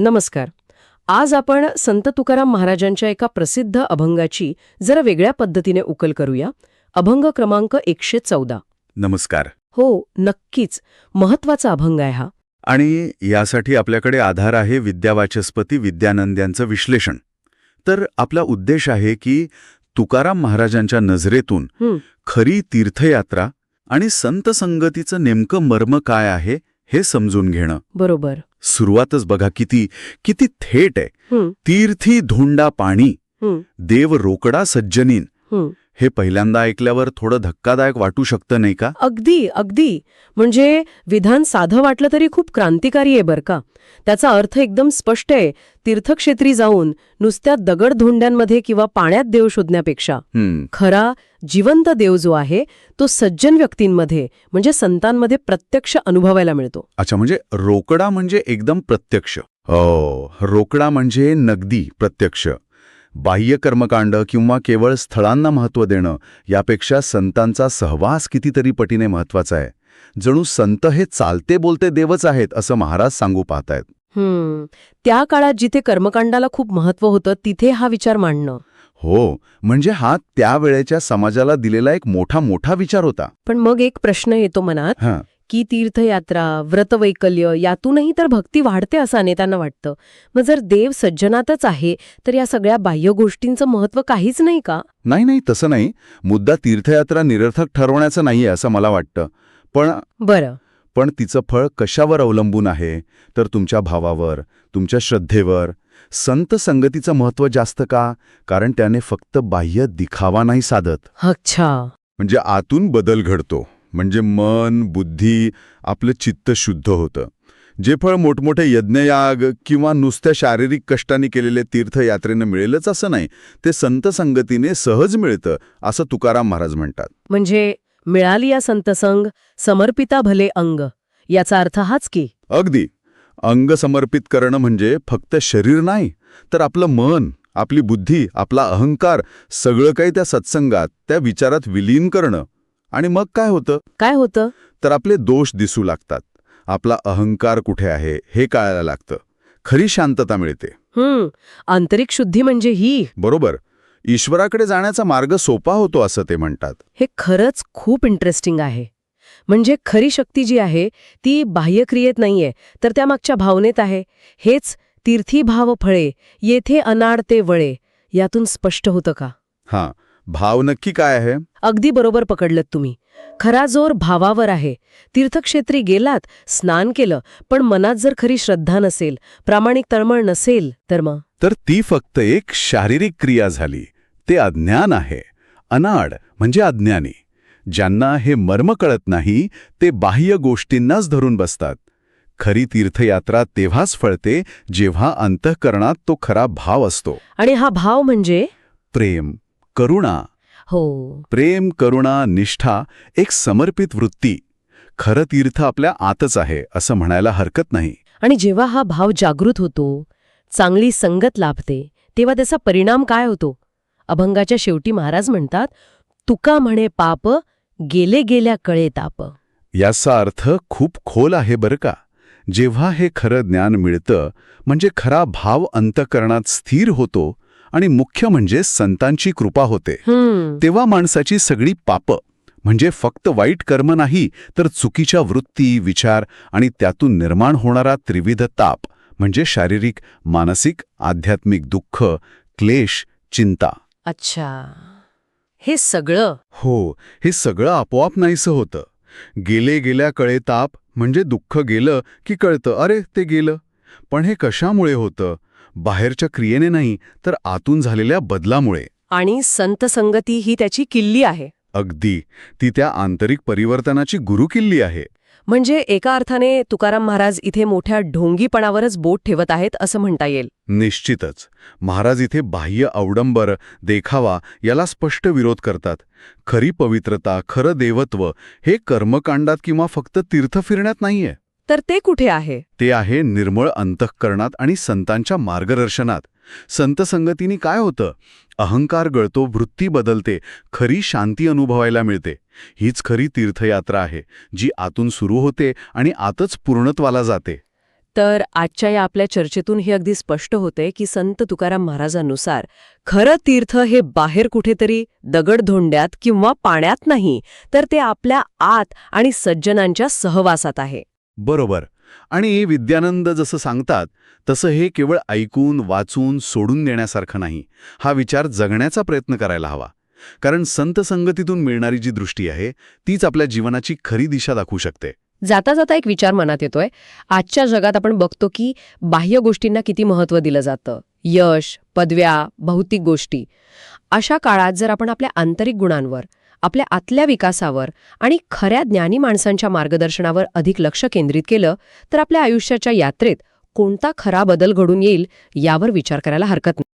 नमस्कार. आज आपण संत तुकाराम महाराजांच्या एका प्रसिद्ध अभंगाची जरा वेगळ्या पद्धतीने उकल करूया. अभंग क्रमांक एकशे चौदा. नमस्कार. हो नक्कीच. महत्त्वाचा अभंग आहे हा. आणि यासाठी आपल्याकडे आधार आहे विद्यावाचस्पती विद्यानंद्यांचं विश्लेषण. तर आपला उद्देश आहे की तुकाराम महाराजांच्या नजरेतून. खरी तीर्थयात्रा आणि संत संगतीचं नेमकं मर्म काय आहे हे समजून घेणं. बरोबर. सुरुवातच बघा किती किती थेट आहे. तीर्थी धोंडा पाणी. देव रोकडा सज्जनीन. हं. पहिल्यांदा ऐकल्यावर थोडं धक्कादायक वाटू शकतं नाही का? अगदी अगदी. म्हणजे विधान साधं वाटलं तरी खूप क्रांतिकारी आहे बरं का. त्याचा अर्थ एकदम स्पष्ट आहे. तीर्थक्षेत्री जाऊन नुसत्या दगडधोंड्यांमध्ये किंवा पाण्यात देव शोधण्यापेक्षा खरा जिवंत देव जो आहे तो सज्जन व्यक्तींमध्ये म्हणजे संतांमध्ये प्रत्यक्ष अनुभवायला मिळतो. अच्छा म्हणजे रोकडा म्हणजे एकदम प्रत्यक्ष. हो रोकडा म्हणजे नगदी प्रत्यक्ष. बाह्य कर्मकांड किंवा केवळ स्थळांना महत्त्व देणं यापेक्षा संतांचा सहवास कितीतरी पटीने महत्त्वाचा आहे. जणू संत हे चालते बोलते देवच आहेत असं महाराज सांगू पाहतायत. त्या काळात जिथे कर्मकांडाला खूप महत्त्व होतं तिथे हा विचार मांडणं. हो म्हणजे हा त्यावेळेच्या समाजाला दिलेला एक मोठा मोठा विचार होता. पण मग एक प्रश्न येतो मनात. हां. की तीर्थयात्रा व्रतवैकल्य यातूनही तर भक्ती वाढते असं अनेकांना वाटतं. मग जर देव सज्जनातच आहे तर या सगळ्या बाह्य गोष्टींचं महत्त्व काहीच नाही का? नाही नाही तसं नाही. मुद्दा तीर्थयात्रा निरर्थक ठरवण्याचं नाहीये असं मला वाटतं. पण बरं. पण तिचं फळ कशावर अवलंबून आहे? तर तुमच्या भावावर तुमच्या श्रद्धेवर. संत संगतीचं महत्त्व जास्त का? कारण त्याने फक्त बाह्य दिखावा नाही साधत. अच्छा. म्हणजे आतून बदल घडतो. म्हणजे मन बुद्धी आपलं चित्त शुद्ध होतं. जे फळ मोठमोठे यज्ञयाग किंवा नुसत्या शारीरिक कष्टाने केलेले तीर्थयात्रेनं मिळेलच असं नाही ते संत संगतीने सहज मिळतं असं तुकाराम महाराज म्हणतात. म्हणजे मिळाली या संतसंग समर्पिता भले अंग याचा अर्थ हाच की. अगदी. अंग समर्पित करणं म्हणजे फक्त शरीर नाही तर आपलं मन आपली बुद्धी आपला अहंकार सगळं काही त्या सत्संगात त्या विचारात विलीन करणं. आणि मग काय होतं? काय होतं? तर आपले दोष दिसू लागतात. आपला अहंकार कुठे आहे हे कळायला लागतं. खरी शांतता मिळते. हम्म. आंतरिक शुद्धी म्हणजे ही. बरोबर. ईश्वराकडे जाण्याचा मार्ग सोपा होतो असं ते म्हणतात. हे खरंच खूप इंटरेस्टिंग आहे. म्हणजे खरी शक्ती जी आहे ती बाह्यक्रियेत नाहीये तर त्यामागच्या भावनेत आहे. हेच तीर्थी भाव फळे येथे अनाड ते वळे यातून स्पष्ट होतं का? हां. भाव नक्की काय आहे? अगदी बरोबर पकडलत तुम्ही. खरा जोर भावावर आहे. तीर्थक्षेत्री गेलात स्नान केलं पण मनात जर खरी श्रद्धा नसेल प्रामाणिक तळमळ नसेल तर मग? तर ती फक्त एक शारीरिक क्रिया झाली. ते अज्ञान आहे. अनाड म्हणजे अज्ञानी. ज्यांना हे मर्म कळत नाही ते बाह्य गोष्टींनाच धरून बसतात. खरी तीर्थयात्रा तेव्हाच फळते जेव्हा अंतःकरणात तो खरा भाव असतो. आणि हा भाव म्हणजे? प्रेम. करुणा। हो. प्रेम करुणा निष्ठा एक समर्पित वृत्ती. खरं तीर्थ आपल्या आतच आहे असं म्हणायला हरकत नाही. आणि जेव्हा हा भाव जागृत होतो चांगली संगत लाभते तेव्हा त्याचा परिणाम काय होतो? अभंगाच्या शेवटी महाराज म्हणतात तुका म्हणे पाप गेले गेल्या कळे ताप. याचा अर्थ खूप खोल आहे बरं का? जेव्हा हे खरं ज्ञान मिळतं म्हणजे खरा भाव अंतकरणात स्थिर होतो आणि मुख्य म्हणजे संतांची कृपा होते. तेव्हा माणसाची सगळी पाप म्हणजे फक्त वाईट कर्म नाही तर चुकीच्या वृत्ती विचार आणि त्यातून निर्माण होणारा त्रिविध ताप म्हणजे शारीरिक मानसिक आध्यात्मिक दुःख क्लेश चिंता. अच्छा. हे सगळं? हो हे सगळं आपोआप नाहीसं होतं. गेले गेल्या कळे ताप म्हणजे दुःख गेलं की कळतं अरे ते गेलं. पण हे कशामुळे होतं? बाहेरच्या क्रियेने नाही तर आतून झालेल्या बदलामुळे. आणि संत संगती ही त्याची किल्ली आहे. अगदी. ती त्या आंतरिक परिवर्तनाची गुरुकिल्ली आहे. म्हणजे एका अर्थाने तुकाराम महाराज इथे मोठ्या ढोंगीपणावरच बोट ठेवत आहेत असं म्हणता येईल. निश्चितच. महाराज इथे बाह्य अवडंबर देखावा याला स्पष्ट विरोध करतात. खरी पवित्रता खरं देवत्व हे कर्मकांडात किंवा फक्त तीर्थ फिरण्यात नाहीये. तर ते कुठे आहे? ते आहे निर्मळ अंतःकरणात आणि संतांच्या मार्गदर्शनात. संत संगतीनी काय होतं? अहंकार गळतो वृत्ती बदलते खरी शांती अनुभवायला मिळते. हीच खरी तीर्थयात्रा आहे जी आतून सुरू होते आणि आतच पूर्णत्वाला जाते. तर आजच्या या आपल्या चर्चेतून हे अगदी स्पष्ट होते की संत तुकाराम महाराजांनुसार खरं तीर्थ हे बाहेर कुठेतरी दगडधोंड्यात किंवा पाण्यात नाही तर ते आपल्या आत आणि सज्जनांच्या सहवासात आहे. बरोबर. आणि विद्यानंद जसं सांगतात तसं हे केवळ ऐकून वाचून सोडून देण्यासारखं नाही. हा विचार जगण्याचा प्रयत्न करायला हवा. कारण संत संगतीतून मिळणारी जी दृष्टी आहे तीच आपल्या जीवनाची खरी दिशा दाखवू शकते. जाता जाता एक विचार मनात येतोय. आजच्या जगात आपण बघतो की बाह्य गोष्टींना किती महत्त्व दिलं जातं. यश पदव्या भौतिक गोष्टी. अशा काळात जर आपण आपल्या आंतरिक गुणांवर आपल्या आतल्या विकासावर आणि खऱ्या ज्ञानी माणसांच्या मार्गदर्शनावर अधिक लक्ष केंद्रित केलं तर आपल्या आयुष्याच्या यात्रेत कोणता खरा बदल घडून येईल यावर विचार करायला हरकत नाही.